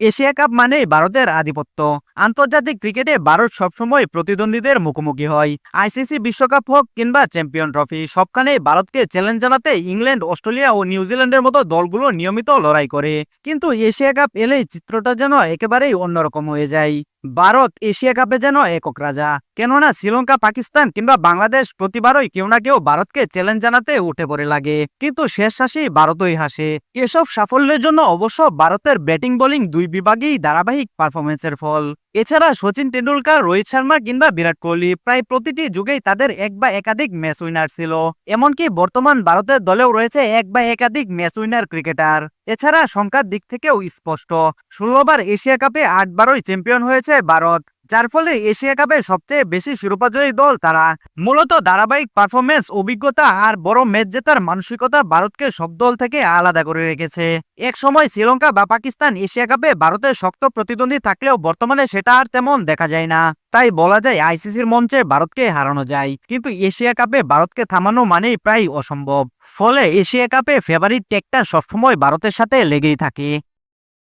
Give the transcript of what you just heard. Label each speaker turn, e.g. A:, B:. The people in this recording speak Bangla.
A: এশিয়া কাপ মানেই ভারতের আধিপত্য। আন্তর্জাতিক ক্রিকেটে ভারত সবসময় প্রতিদ্বন্দ্বীদের মুখোমুখি হয়। আইসিসি বিশ্বকাপ হোক কিংবা চ্যাম্পিয়ন ট্রফি, সবখানেই ভারতকে চ্যালেঞ্জ জানাতে ইংল্যান্ড, অস্ট্রেলিয়া ও নিউজিল্যান্ডের মতো দলগুলো নিয়মিত লড়াই করে। কিন্তু এশিয়া কাপ এলেই চিত্রটা যেন একেবারেই অন্যরকম হয়ে যায়। ভারত এশিয়া কাপে যেন একক রাজা। কেননা শ্রীলঙ্কা, পাকিস্তান কিংবা বাংলাদেশ প্রতিবারই কেউ না কেউ ভারতকে চ্যালেঞ্জ জানাতে উঠে পড়ে লাগে। কিন্তু শেষ হাসি ভারতই হাসে। এসব সাফল্যের জন্য অবশ্য ভারতের ব্যাটিং বোলিং দুই বিভাগেই ধারাবাহিক পারফরমেন্সের ফল। এছাড়া সচিন তেন্ডুলকার, রোহিত শর্মা কিংবা বিরাট কোহলি প্রায় প্রতিটি যুগেই তাদের এক বা একাধিক ম্যাচ উইনার ছিল। এমনকি বর্তমান ভারতের দলেও রয়েছে এক বা একাধিক ম্যাচ উইনার ক্রিকেটার এছাড়া সংখ্যার দিক থেকেও স্পষ্ট। ষোলোবার এশিয়া কাপে আটবারই চ্যাম্পিয়ন হয়েছে ভারত। যার ফলে এশিয়া কাপের সবচেয়ে বেশি শিরোপাজয়ী দল তারা। মূলত ধারাবাহিক পারফরমেন্স অভিজ্ঞতা আর বড় ম্যাচ জেতার মানসিকতা ভারতকে সব দল থেকে আলাদা করে রেখেছে। এক সময় শ্রীলঙ্কা বা পাকিস্তান এশিয়া কাপে ভারতের শক্ত প্রতিদ্বন্দ্বী থাকলেও বর্তমানে সেটা আর তেমন দেখা যায় না। তাই বলা যায় আইসিসির মঞ্চে ভারতকে হারানো যায়। কিন্তু এশিয়া কাপে ভারতকে থামানো মানেই প্রায় অসম্ভব। ফলে এশিয়া কাপে ফেভারিট টেকটা সবসময় ভারতের সাথে লেগেই থাকে।